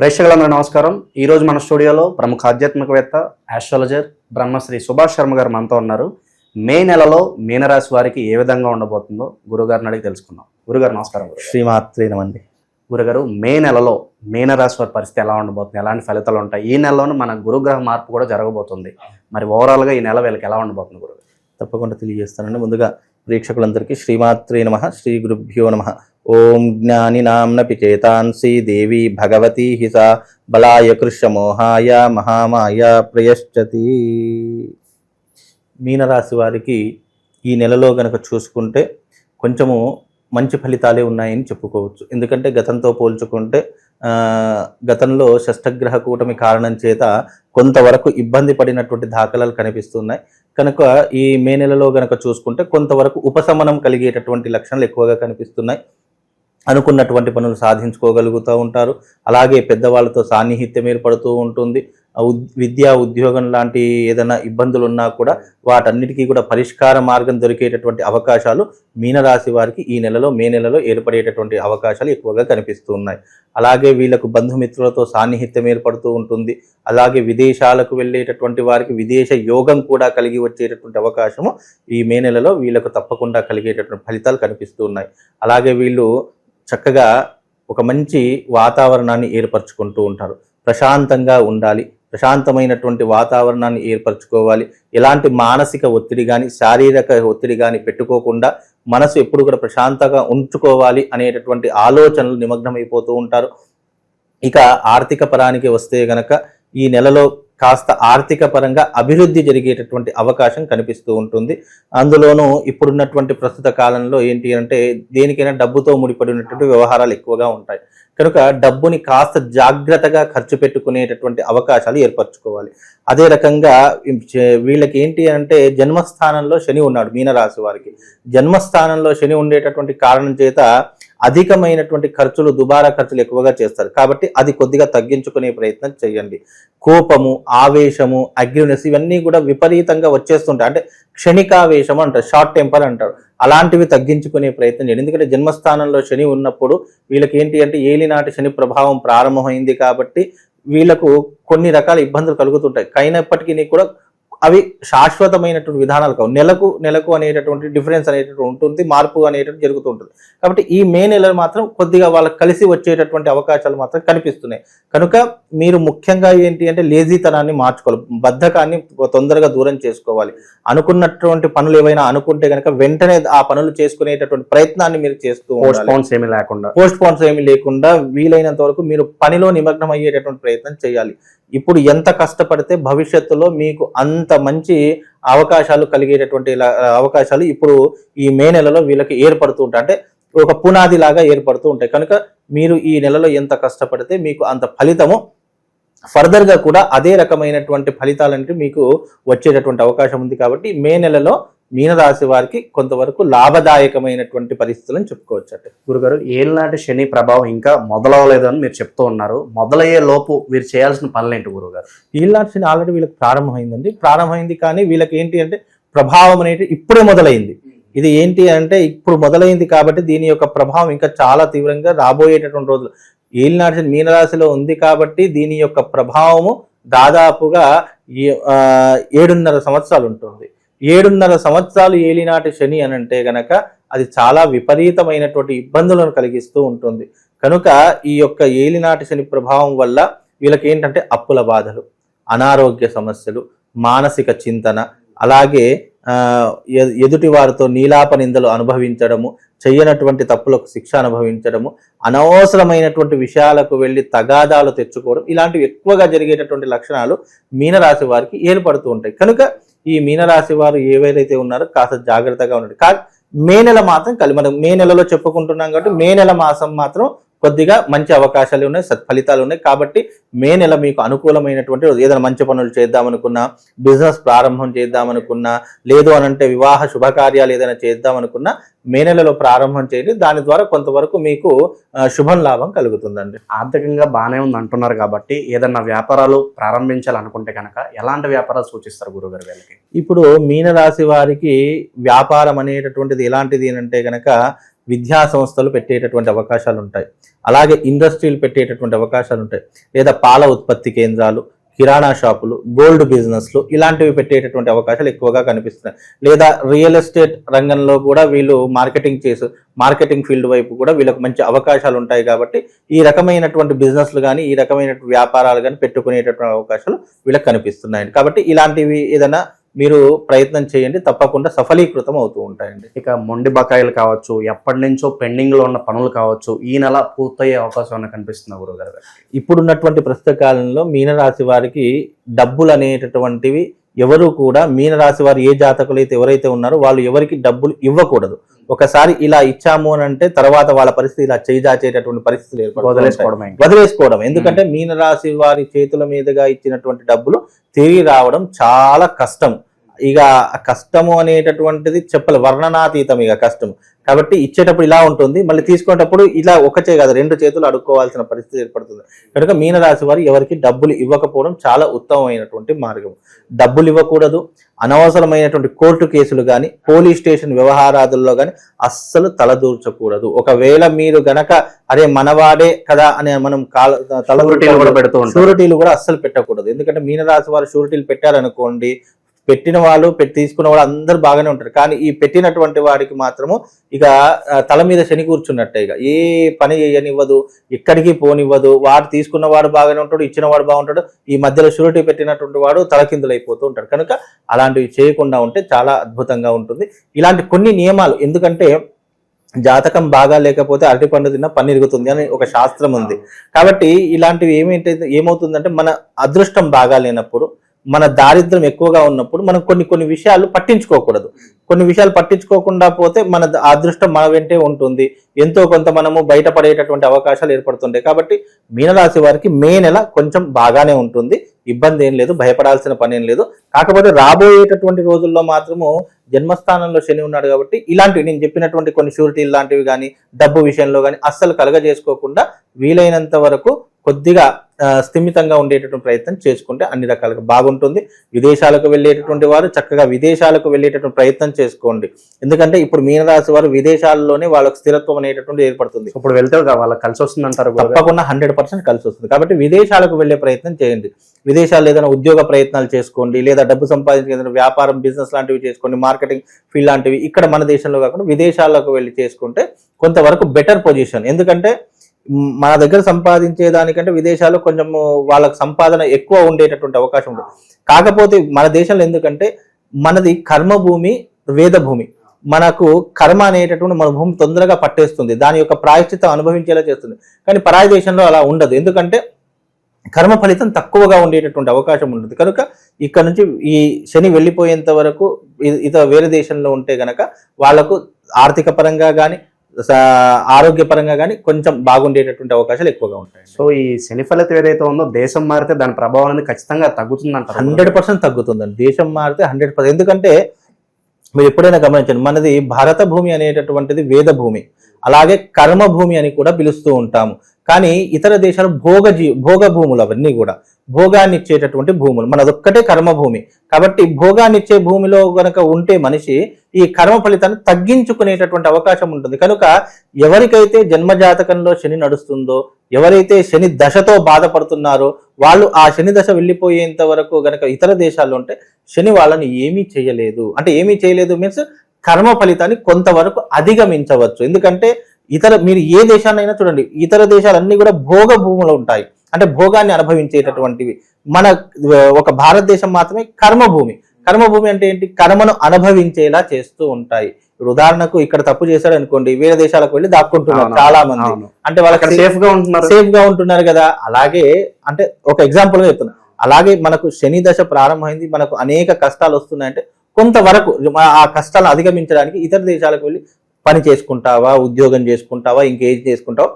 ప్రేక్షకులందరూ నమస్కారం. ఈ రోజు మన స్టూడియోలో ప్రముఖ ఆధ్యాత్మికవేత్త ఆస్ట్రాలజర్ బ్రహ్మశ్రీ సుభాష్ శర్మ గారు మనతో ఉన్నారు. మే నెలలో మీనరాశి వారికి ఏ విధంగా ఉండబోతుందో గురుగారిని అడిగి తెలుసుకుందాం. గురుగారు నమస్కారం. శ్రీమాత్రేనమండి గురుగారు మే నెలలో మీనరాశి వారి పరిస్థితి ఎలా ఉండబోతుంది? ఎలాంటి ఫలితాలు ఉంటాయి? ఈ నెలలోనే మన గురుగ్రహ మార్పు కూడా జరగబోతుంది. మరి ఓవరాల్గా ఈ నెల వీళ్ళకి ఎలా ఉండబోతుంది గురుగారు? తప్పకుండా తెలియజేస్తానండి. ముందుగా ప్రేక్షకులందరికీ శ్రీమాత్రే నమ శ్రీ గురుభ్యో నమ. ఓం జ్ఞాని నామ్నపి చేతాంసి దేవి భగవతి హిస బలాయ కృష్ణమోహాయ మహామాయ ప్రయశ్చతి. మీనరాశి వారికి ఈ నెలలో గనక చూసుకుంటే కొంచెము మంచి ఫలితాలే ఉన్నాయని చెప్పుకోవచ్చు. ఎందుకంటే గతంతో పోల్చుకుంటే గతంలో షష్టగ్రహ కూటమి కారణం చేత కొంతవరకు ఇబ్బంది పడినటువంటి దాఖలాలు కనిపిస్తున్నాయి. కనుక ఈ మే నెలలో గనక చూసుకుంటే కొంతవరకు ఉపశమనం కలిగేటటువంటి లక్షణాలు ఎక్కువగా కనిపిస్తున్నాయి. అనుకున్నటువంటి పనులు సాధించుకోగలుగుతూ ఉంటారు. అలాగే పెద్దవాళ్ళతో సాన్నిహిత్యం ఏర్పడుతూ ఉంటుంది. విద్యా ఉద్యోగం లాంటి ఏదైనా ఇబ్బందులు ఉన్నా కూడా వాటన్నిటికీ కూడా పరిష్కార మార్గం దొరికేటటువంటి అవకాశాలు మీనరాశి వారికి ఈ నెలలో మే నెలలో ఏర్పడేటటువంటి అవకాశాలు ఎక్కువగా కనిపిస్తూ ఉన్నాయి. అలాగే వీళ్ళకు బంధుమిత్రులతో సాన్నిహిత్యం ఏర్పడుతూ ఉంటుంది. అలాగే విదేశాలకు వెళ్ళేటటువంటి వారికి విదేశ యోగం కూడా కలిగి వచ్చేటటువంటి అవకాశము ఈ మే నెలలో వీళ్ళకు తప్పకుండా కలిగేటటువంటి ఫలితాలు కనిపిస్తూ ఉన్నాయి. అలాగే వీళ్ళు చక్కగా ఒక మంచి వాతావరణాన్ని ఏర్పరచుకుంటూ ఉంటారు. ప్రశాంతంగా ఉండాలి. ప్రశాంతమైనటువంటి వాతావరణాన్ని ఏర్పరచుకోవాలి. ఎలాంటి మానసిక ఒత్తిడి కానీ శారీరక ఒత్తిడి కానీ పెట్టుకోకుండా మనసు ఎప్పుడు కూడా ప్రశాంతంగా ఉంచుకోవాలి అనేటటువంటి ఆలోచనలు నిమగ్నమైపోతూ ఉంటారు. ఇక ఆర్థిక పరానికి వస్తే గనక ఈ నెలలో కాస్త ఆర్థిక పరంగా అభివృద్ధి జరిగేటటువంటి అవకాశం కనిపిస్తూ ఉంటుంది. అందులోనూ ఇప్పుడున్నటువంటి ప్రస్తుత కాలంలో ఏంటి అంటే దేనికైనా డబ్బుతో ముడిపడినటువంటి వ్యవహారాలు ఎక్కువగా ఉంటాయి. కనుక డబ్బుని కాస్త జాగ్రత్తగా ఖర్చు పెట్టుకునేటటువంటి అవకాశాలు ఏర్పరచుకోవాలి. అదే రకంగా వీళ్ళకి ఏంటి అంటే జన్మస్థానంలో శని ఉన్నాడు మీనరాశి వారికి. జన్మస్థానంలో శని ఉండేటటువంటి కారణం చేత అధికమైనటువంటి ఖర్చులు దుబారా ఖర్చులు ఎక్కువగా చేస్తారు. కాబట్టి అది కొద్దిగా తగ్గించుకునే ప్రయత్నం చేయండి. కోపము ఆవేశము అగ్రినెస్ ఇవన్నీ కూడా విపరీతంగా వచ్చేస్తుంటాయి. అంటే క్షణికావేశం అంటారు షార్ట్ టెంపర్ అంటారు. అలాంటివి తగ్గించుకునే ప్రయత్నం చేయండి. ఎందుకంటే జన్మస్థానంలో శని ఉన్నప్పుడు వీళ్ళకి ఏంటి అంటే ఏలినాటి శని ప్రభావం ప్రారంభమైంది కాబట్టి వీళ్ళకు కొన్ని రకాల ఇబ్బందులు కలుగుతుంటాయి. అయినప్పటికీ కూడా అవి శాశ్వతమైనటువంటి విధానాలు కావు. నెలకు నెలకు అనేటటువంటి డిఫరెన్స్ అనేటటువంటి ఉంటుంది మార్పు అనేటటువంటి జరుగుతుంటుంది కాబట్టి ఈ మే నెలలో మాత్రం కొద్దిగా వాళ్ళకి కలిసి వచ్చేటటువంటి అవకాశాలు మాత్రం కనిపిస్తున్నాయి. కనుక మీరు ముఖ్యంగా ఏంటి అంటే లేజీతనాన్ని మార్చుకోవాలి. బద్ధకాన్ని తొందరగా దూరం చేసుకోవాలి. అనుకున్నటువంటి పనులు ఏవైనా అనుకుంటే కనుక వెంటనే ఆ పనులు చేసుకునేటటువంటి ప్రయత్నాన్ని మీరు చేస్తూ పోస్ట్ ఏమీ లేకుండా. పోస్ట్ పోన్స్ ఏమీ లేకుండా వీలైనంత వరకు మీరు పనిలో నిమగ్నం అయ్యేటటువంటి ప్రయత్నం చేయాలి. ఇప్పుడు ఎంత కష్టపడితే భవిష్యత్తులో మీకు అంత మంచి అవకాశాలు కలిగేటటువంటి అవకాశాలు ఇప్పుడు ఈ మే నెలలో వీళ్ళకి ఏర్పడుతూ ఉంటాయి. అంటే ఒక పునాది లాగా ఏర్పడుతూ ఉంటాయి. కనుక మీరు ఈ నెలలో ఎంత కష్టపడితే మీకు అంత ఫలితము ఫర్దర్గా కూడా అదే రకమైనటువంటి ఫలితాలంటే మీకు వచ్చేటటువంటి అవకాశం ఉంది. కాబట్టి మే నెలలో మీనరాశి వారికి కొంతవరకు లాభదాయకమైనటువంటి పరిస్థితులను చెప్పుకోవచ్చు అంటే గురుగారు ఏళ్ళనాటి శని ప్రభావం ఇంకా మొదలవలేదు అని మీరు చెప్తూ ఉన్నారు. మొదలయ్యే లోపు వీరు చేయాల్సిన పనులు ఏంటి గురుగారు ఈల్లాడ్సిన ఆల్రెడీ వీళ్ళకి ప్రారంభమైందండి. ప్రారంభమైంది కానీ వీళ్ళకి ఏంటి అంటే ప్రభావం అనేది ఇప్పుడే మొదలైంది. ఇది ఏంటి అంటే ఇప్పుడు మొదలైంది కాబట్టి దీని యొక్క ప్రభావం ఇంకా చాలా తీవ్రంగా రాబోయేటటువంటి రోజులు. ఏలినాటి మీనరాశిలో ఉంది కాబట్టి దీని యొక్క ప్రభావము దాదాపుగా ఏడున్నర సంవత్సరాలు ఉంటుంది. ఏడున్నర సంవత్సరాలు ఏలినాటి శని అని అంటే గనక అది చాలా విపరీతమైనటువంటి ఇబ్బందులను కలిగిస్తూ ఉంటుంది. కనుక ఈ యొక్క ఏలినాటి శని ప్రభావం వల్ల వీళ్ళకి ఏంటంటే అప్పుల బాధలు అనారోగ్య సమస్యలు మానసిక చింతన అలాగే ఎ- ఎదుటి వారితో నీలాప నిందలు అనుభవించడము చెయ్యనటువంటి తప్పులకు శిక్ష అనుభవించడము అనవసరమైనటువంటి విషయాలకు వెళ్ళి తగాదాలు తెచ్చుకోవడం ఇలాంటివి ఎక్కువగా జరిగేటటువంటి లక్షణాలు మీనరాశి వారికి ఏర్పడుతూ ఉంటాయి. కనుక ఈ మీనరాశి వారు ఏవైతే ఉన్నారో కాస్త జాగ్రత్తగా ఉండండి. కా మే నెల మాత్రం కలి మనం మే నెలలో చెప్పుకుంటున్నాం కాబట్టి మే నెల మాసం మాత్రం కొద్దిగా మంచి అవకాశాలు ఉన్నాయి సత్ఫలితాలు ఉన్నాయి. కాబట్టి మే నెల మీకు అనుకూలమైనటువంటి. ఏదైనా మంచి పనులు చేద్దామనుకున్నా బిజినెస్ ప్రారంభం చేద్దామనుకున్నా లేదు అనంటే వివాహ శుభకార్యాలు ఏదైనా చేద్దామనుకున్నా మే నెలలో ప్రారంభం చేయండి. దాని ద్వారా కొంతవరకు మీకు శుభం లాభం కలుగుతుందండి. ఆర్థికంగా బాగానే ఉంది అంటున్నారు కాబట్టి ఏదన్నా వ్యాపారాలు ప్రారంభించాలనుకుంటే కనుక ఎలాంటి వ్యాపారాలు సూచిస్తారు గురుగారు వీళ్ళకి ఇప్పుడు మీనరాశి వారికి వ్యాపారం అనేటటువంటిది ఎలాంటిది అంటే గనక విద్యా సంస్థలు పెట్టేటటువంటి అవకాశాలు ఉంటాయి అలాగే ఇండస్ట్రీలు పెట్టేటటువంటి అవకాశాలు ఉంటాయి లేదా పాల ఉత్పత్తి కేంద్రాలు కిరాణా షాపులు గోల్డ్ బిజినెస్లు ఇలాంటివి పెట్టేటటువంటి అవకాశాలు ఎక్కువగా కనిపిస్తున్నాయి. లేదా రియల్ ఎస్టేట్ రంగంలో కూడా వీళ్ళు మార్కెటింగ్ చేసి మార్కెటింగ్ ఫీల్డ్ వైపు కూడా వీళ్ళకి మంచి అవకాశాలు ఉంటాయి కాబట్టి ఈ రకమైనటువంటి బిజినెస్లు కానీ ఈ రకమైనటువంటి వ్యాపారాలు కానీ పెట్టుకునేటటువంటి అవకాశాలు వీళ్ళకి కనిపిస్తున్నాయండి. కాబట్టి ఇలాంటివి ఏదైనా మీరు ప్రయత్నం చేయండి తప్పకుండా సఫలీకృతం అవుతూ ఉంటాయండి. ఇక మొండి బకాయిలు కావచ్చు ఎప్పటి నుంచో పెండింగ్లో ఉన్న పనులు కావచ్చు ఈ నెల పూర్తయ్యే అవకాశం ఏమైనా కనిపిస్తుంది గురుగారు గారికి ఇప్పుడున్నటువంటి ప్రస్తుత కాలంలో మీనరాశి వారికి డబ్బులు అనేటటువంటివి ఎవరు కూడా మీనరాశి వారు ఏ జాతకులు అయితే ఎవరైతే ఉన్నారో వాళ్ళు ఎవరికి డబ్బులు ఇవ్వకూడదు. ఒకసారి ఇలా ఇచ్చాము అని అంటే తర్వాత వాళ్ళ పరిస్థితి ఇలా చేజాచేటటువంటి పరిస్థితులు. వదిలేసుకోవడం. వదిలేసుకోవడం. ఎందుకంటే మీనరాశి వారి చేతుల మీదుగా ఇచ్చినటువంటి డబ్బులు తిరిగి రావడం చాలా కష్టం. ఇక కష్టము అనేటటువంటిది చెప్పలే. వర్ణనాతీతం ఇక కష్టం. కాబట్టి ఇచ్చేటప్పుడు ఇలా ఉంటుంది మళ్ళీ తీసుకునేటప్పుడు ఇలా ఒక చే కాదు రెండు చేతులు అడుక్కోవాల్సిన పరిస్థితి ఏర్పడుతుంది. కనుక మీనరాశి వారు ఎవరికి డబ్బులు ఇవ్వకపోవడం చాలా ఉత్తమమైనటువంటి మార్గం. డబ్బులు ఇవ్వకూడదు. అనవసరమైనటువంటి కోర్టు కేసులు కానీ పోలీస్ స్టేషన్ వ్యవహారాదుల్లో కానీ అస్సలు తలదూర్చకూడదు. ఒకవేళ మీరు గనక అరే మనవాడే కదా అని మనం కాల షూరిటీలు కూడా పెడుతూ షూరిటీలు కూడా అస్సలు పెట్టకూడదు. ఎందుకంటే మీనరాశి వారు షూరిటీలు పెట్టారనుకోండి పెట్టిన వాళ్ళు పెట్టి తీసుకున్న వాళ్ళు అందరూ బాగానే ఉంటారు. కానీ ఈ పెట్టినటువంటి వాడికి మాత్రము ఇక తల మీద శని కూర్చున్నట్టే ఇక. ఏ పని చేయనివ్వదు ఎక్కడికి పోనివ్వదు. వాడు తీసుకున్న వాడు బాగానే ఉంటాడు ఇచ్చిన వాడు బాగుంటాడు. ఈ మధ్యలో షూరిటీ పెట్టినటువంటి వాడు తలకిందులైపోతూ ఉంటాడు. కనుక అలాంటివి చేయకుండా ఉంటే చాలా అద్భుతంగా ఉంటుంది. ఇలాంటి కొన్ని నియమాలు ఎందుకంటే జాతకం బాగా లేకపోతే అరటిపండు తిన్న పన్ను ఇరుగుతుంది అని ఒక శాస్త్రం ఉంది. కాబట్టి ఇలాంటివి ఏమైతే ఏమవుతుందంటే మన అదృష్టం బాగా లేనప్పుడు మన దారిద్ర్యం ఎక్కువగా ఉన్నప్పుడు మనం కొన్ని కొన్ని విషయాలు పట్టించుకోకూడదు. కొన్ని విషయాలు పట్టించుకోకుండా పోతే మన అదృష్టం మన వెంటే ఉంటుంది. ఎంతో కొంత మనము బయటపడేటటువంటి అవకాశాలు ఏర్పడుతుంటాయి. కాబట్టి మీనరాశి వారికి మే నెల కొంచెం బాగానే ఉంటుంది. ఇబ్బంది ఏం లేదు భయపడాల్సిన పని ఏం లేదు. కాకపోతే రాబోయేటటువంటి రోజుల్లో మాత్రము జన్మస్థానంలో శని ఉన్నాడు కాబట్టి ఇలాంటివి నేను చెప్పినటువంటి కొన్ని షూరిటీలు లాంటివి కానీ డబ్బు విషయంలో కానీ అస్సలు కలగజేసుకోకుండా వీలైనంత వరకు కొద్దిగా స్థిమితంగా ఉండేటటువంటి ప్రయత్నం చేసుకుంటే అన్ని రకాలుగా బాగుంటుంది. విదేశాలకు వెళ్ళేటటువంటి వారు చక్కగా విదేశాలకు వెళ్ళేటటువంటి ప్రయత్నం చేసుకోండి. ఎందుకంటే ఇప్పుడు మీనరాశి వారు విదేశాల్లోనే వాళ్ళకు స్థిరత్వం అనేటటువంటి ఏర్పడుతుంది. ఇప్పుడు వెళ్తే వాళ్ళకి కలిసి వస్తుంది అంటారు తప్పకుండా హండ్రెడ్ పర్సెంట్ కలిసి వస్తుంది. కాబట్టి విదేశాలకు వెళ్ళే ప్రయత్నం చేయండి. విదేశాల్లో ఏదైనా ఉద్యోగ ప్రయత్నాలు చేసుకోండి లేదా డబ్బు సంపాదించే ఏదైనా వ్యాపారం బిజినెస్ లాంటివి చేసుకోండి మార్కెటింగ్ ఫీల్డ్ లాంటివి. ఇక్కడ మన దేశంలో కాకుండా విదేశాలకు వెళ్ళి చేసుకుంటే కొంతవరకు బెటర్ పొజిషన్. ఎందుకంటే మన దగ్గర సంపాదించే దానికంటే విదేశాల్లో కొంచెం వాళ్ళకి సంపాదన ఎక్కువ ఉండేటటువంటి అవకాశం ఉంటుంది కాకపోతే మన దేశంలో ఎందుకంటే మనది కర్మభూమి వేద భూమి మనకు కర్మ అనేటటువంటి మన భూమి తొందరగా పట్టేస్తుంది. దాని యొక్క ప్రాయశ్చితం అనుభవించేలా చేస్తుంది. కానీ పరాయ దేశంలో అలా ఉండదు. ఎందుకంటే కర్మ ఫలితం తక్కువగా ఉండేటటువంటి అవకాశం ఉంటుంది. కనుక ఇక్కడ నుంచి ఈ శని వెళ్ళిపోయేంత వరకు ఇతర వేరే దేశంలో ఉంటే గనక వాళ్ళకు ఆర్థిక పరంగా కానీ ఆరోగ్యపరంగా కానీ కొంచెం బాగుండేటటువంటి అవకాశాలు ఎక్కువగా ఉంటాయి సో ఈ శని ఫలితం ఏదైతే ఉందో దేశం మారితే దాని ప్రభావం అనేది ఖచ్చితంగా తగ్గుతుంది అంటారు హండ్రెడ్ పర్సెంట్ తగ్గుతుందండి. దేశం మారితే హండ్రెడ్ పర్సెంట్. ఎందుకంటే మీరు ఎప్పుడైనా గమనించండి మనది భారత భూమి అనేటటువంటిది వేద భూమి. అలాగే కర్మ భూమి అని కూడా పిలుస్తూ ఉంటాము. కానీ ఇతర దేశాలు భోగ జీ భోగ భూములు అవన్నీ కూడా భోగాన్ని ఇచ్చేటటువంటి భూములు. మనదొక్కటే కర్మభూమి. కాబట్టి భోగాన్ని ఇచ్చే భూమిలో గనక ఉంటే మనిషి ఈ కర్మ ఫలితాన్ని తగ్గించుకునేటటువంటి అవకాశం ఉంటుంది. కనుక ఎవరికైతే జన్మజాతకంలో శని నడుస్తుందో ఎవరైతే శని దశతో బాధపడుతున్నారో వాళ్ళు ఆ శని దశ వెళ్ళిపోయేంత వరకు గనక ఇతర దేశాల్లో ఉంటే శని వాళ్ళని ఏమీ చేయలేదు. అంటే ఏమీ చేయలేదు మీన్స్ కర్మ ఫలితాన్ని కొంతవరకు అధిగమించవచ్చు. ఎందుకంటే ఇతర మీరు ఏ దేశాన్నైనా చూడండి ఇతర దేశాలన్నీ కూడా భోగ భూములు ఉంటాయి. అంటే భోగాన్ని అనుభవించేటటువంటివి. మన ఒక భారతదేశం మాత్రమే కర్మభూమి. కర్మభూమి అంటే ఏంటి? కర్మను అనుభవించేలా చేస్తూ ఉంటాయి. ఇప్పుడు ఉదాహరణకు ఇక్కడ తప్పు చేశాడు అనుకోండి వేరే దేశాలకు వెళ్ళి దాక్కుంటున్నారు చాలా మంది. అంటే వాళ్ళకి సేఫ్గా ఉంటున్నారు. సేఫ్గా ఉంటున్నారు కదా. అలాగే అంటే ఒక ఎగ్జాంపుల్గా చెప్తున్నా. అలాగే మనకు శని దశ ప్రారంభమైంది మనకు అనేక కష్టాలు వస్తున్నాయంటే కొంతవరకు ఆ కష్టాలను అధిగమించడానికి ఇతర దేశాలకు వెళ్ళి పని చేసుకుంటావా ఉద్యోగం చేసుకుంటావా ఇంకేం చేసుకుంటావా?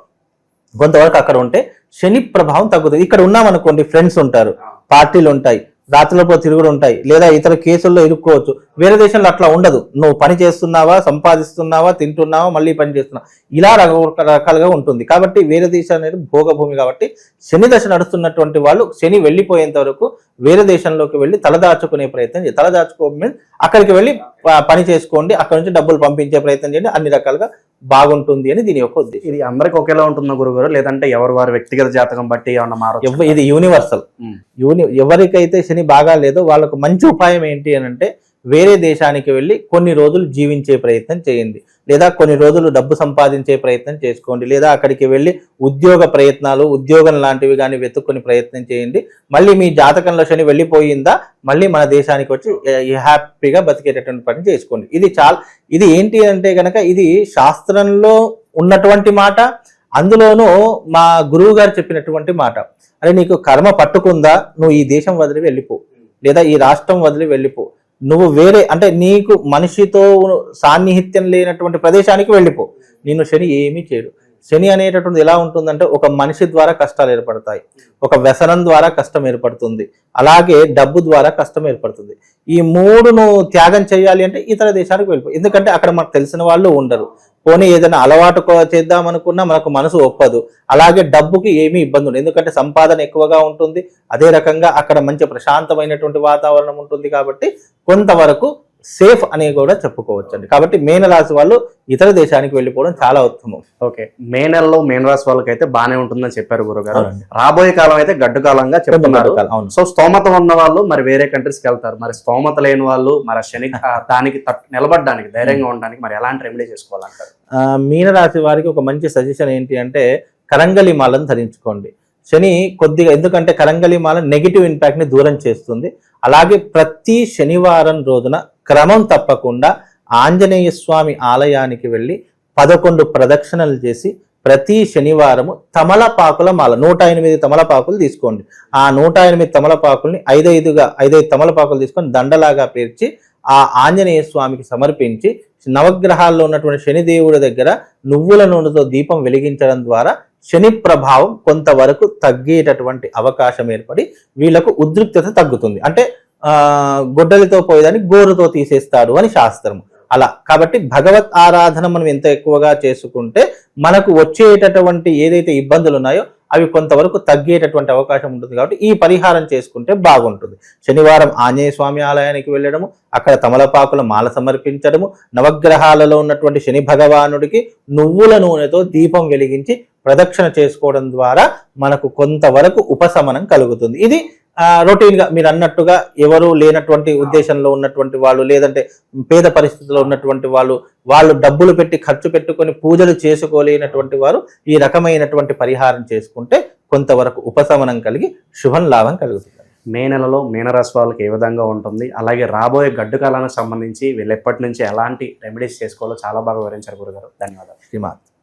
కొంతవరకు అక్కడ ఉంటే శని ప్రభావం తగ్గుతుంది. ఇక్కడ ఉన్నాం అనుకోండి ఫ్రెండ్స్ ఉంటారు పార్టీలు ఉంటాయి. రాత్రులపో తిరుగుడు ఉంటాయి. లేదా ఇతర కేసుల్లో ఇరుక్కోవచ్చు. వేరే దేశంలో అట్లా ఉండదు. నువ్వు పని చేస్తున్నావా సంపాదిస్తున్నావా తింటున్నావా మళ్ళీ పని చేస్తున్నావా? ఇలా రక- రకాలుగా ఉంటుంది. కాబట్టి వేరే దేశం అనేది భోగభూమి కాబట్టి శని దశ నడుస్తున్నటువంటి వాళ్ళు శని వెళ్ళిపోయేంత వరకు వేరే దేశంలోకి వెళ్ళి తలదాచుకునే ప్రయత్నం చేయండి తలదాచుకో means అక్కడికి వెళ్ళి ప- పని చేసుకోండి. అక్కడ నుంచి డబ్బులు పంపించే ప్రయత్నం చేయండి. అన్ని రకాలుగా బాగుంటుంది అని దీని యొక్క ఉద్దేశం. ఇది అందరికి ఒకేలా ఉంటుందా గురుగారు? లేదంటే ఎవరు వారి వ్యక్తిగత జాతకం బట్టి ఏమన్నా ఎవ- ఇది యూనివర్సల్. యూని ఎవరికైతే శని బాగా లేదో వాళ్ళకు మంచి ఉపాయం ఏంటి అని అంటే వేరే దేశానికి వెళ్ళి కొన్ని రోజులు జీవించే ప్రయత్నం చేయండి. లేదా కొన్ని రోజులు డబ్బు సంపాదించే ప్రయత్నం చేసుకోండి. లేదా అక్కడికి వెళ్ళి ఉద్యోగ ప్రయత్నాలు ఉద్యోగం లాంటివి కానీ వెతుక్కుని ప్రయత్నం చేయండి. మళ్ళీ మీ జాతకంలో శని వెళ్ళిపోయిందా? మళ్ళీ మన దేశానికి వచ్చి హ్యాపీగా బతికేటటువంటి పని చేసుకోండి. ఇది చాలా ఇది ఏంటి అంటే కనుక ఇది శాస్త్రంలో ఉన్నటువంటి మాట అందులోనూ మా గురువు గారు చెప్పినటువంటి మాట. అరే నీకు కర్మ పట్టుకుందా? నువ్వు ఈ దేశం వదిలి వెళ్ళిపో. లేదా ఈ రాష్ట్రం వదిలి వెళ్ళిపో. నువ్వు వేరే అంటే నీకు మనిషితో సాన్నిహిత్యం లేనటువంటి ప్రదేశానికి వెళ్ళిపో. నిన్ను శని ఏమీ చేయడు. శని అనేటటువంటిది ఎలా ఉంటుందంటే ఒక మనిషి ద్వారా కష్టాలు ఏర్పడతాయి. ఒక వ్యసనం ద్వారా కష్టం ఏర్పడుతుంది. అలాగే డబ్బు ద్వారా కష్టం ఏర్పడుతుంది. ఈ మూడును త్యాగం చేయాలి అంటే ఇతర దేశానికి వెళ్ళిపో. ఎందుకంటే అక్కడ మనకు తెలిసిన వాళ్ళు ఉండరు. పోనీ ఏదైనా అలవాటు చేద్దాం అనుకున్నా మనకు మనసు ఒప్పదు. అలాగే డబ్బుకి ఏమీ ఇబ్బంది ఉండదు. ఎందుకంటే సంపాదన ఎక్కువగా ఉంటుంది. అదే రకంగా అక్కడ మంచి ప్రశాంతమైనటువంటి వాతావరణం ఉంటుంది కాబట్టి కొంతవరకు సేఫ్ అని కూడా చెప్పుకోవచ్చండి. కాబట్టి మేనరాశి వాళ్ళు ఇతర దేశానికి వెళ్ళిపోవడం చాలా ఉత్తమం. ఓకే. మే నెలలో మేన రాశి వాళ్ళకి అయితే బానే ఉంటుందని చెప్పారు గురుగారు. రాబోయే కాలం అయితే గడ్డు కాలంగా చెప్తున్నారు. సో స్తోమత ఉన్న వాళ్ళు మరి వేరే కంట్రీస్కి వెళ్తారు. మరి స్తోమత లేని వాళ్ళు మరి శని దానికి నిలబడడానికి ధైర్యంగా ఉండడానికి మరి ఎలాంటి రెమెడీ చేసుకోవాలంటారు? ఆ, మీనరాశి వారికి ఒక మంచి సజెషన్ ఏంటి అంటే కరంగలి మాలను ధరించుకోండి. శని కొద్దిగా ఎందుకంటే కరంగలి మాల నెగిటివ్ ఇంపాక్ట్ని దూరం చేస్తుంది. అలాగే ప్రతి శనివారం రోజున క్రమం తప్పకుండా ఆంజనేయ స్వామి ఆలయానికి వెళ్ళి పదకొండు ప్రదక్షిణలు చేసి ప్రతి శనివారము తమలపాకుల మాల నూట ఎనిమిది తమలపాకులు తీసుకోండి. ఆ నూట ఎనిమిది తమలపాకుల్ని ఐదైదుగా ఐదైదు తమలపాకులు తీసుకొని దండలాగా పేర్చి ఆ ఆంజనేయ స్వామికి సమర్పించి నవగ్రహాల్లో ఉన్నటువంటి శనిదేవుడి దగ్గర నువ్వుల నూనెతో దీపం వెలిగించడం ద్వారా శని ప్రభావం కొంతవరకు తగ్గేటటువంటి అవకాశం ఏర్పడి వీళ్ళకు ఉద్రిక్తత తగ్గుతుంది. అంటే ఆ గొడ్డలితో పోయేదాన్ని గోరుతో తీసేస్తాడు అని శాస్త్రం. అలా. కాబట్టి భగవత్ ఆరాధన మనం ఎంత ఎక్కువగా చేసుకుంటే మనకు వచ్చేటటువంటి ఏదైతే ఇబ్బందులు ఉన్నాయో అవి కొంతవరకు తగ్గేటటువంటి అవకాశం ఉంటుంది కాబట్టి ఈ పరిహారం చేసుకుంటే బాగుంటుంది. శనివారం ఆంజనేయ స్వామి ఆలయానికి వెళ్ళడము అక్కడ తమలపాకుల మాల సమర్పించడము నవగ్రహాలలో ఉన్నటువంటి శని భగవానుడికి నువ్వుల నూనెతో దీపం వెలిగించి ప్రదక్షిణ చేసుకోవడం ద్వారా మనకు కొంతవరకు ఉపశమనం కలుగుతుంది. ఇది ఆ, రొటీన్గా మీరు అన్నట్టుగా ఎవరు లేనటువంటి ఉద్దేశంలో ఉన్నటువంటి వాళ్ళు లేదంటే పేద పరిస్థితిలో ఉన్నటువంటి వాళ్ళు వాళ్ళు డబ్బులు పెట్టి ఖర్చు పెట్టుకొని పూజలు చేసుకోలేనటువంటి వారు ఈ రకమైనటువంటి పరిహారం చేసుకుంటే కొంతవరకు ఉపశమనం కలిగి శుభం లాభం కలుగుతుంది. మే నెలలో మీనరాశి వాళ్ళకి ఏ విధంగా ఉంటుంది? అలాగే రాబోయే గడ్డు కాలానికి సంబంధించి వీళ్ళు ఎప్పటి నుంచి ఎలాంటి రెమెడీస్ చేసుకోవాలో చాలా బాగా వివరించారు గురుగారు. ధన్యవాదాలు. శ్రీమాన్.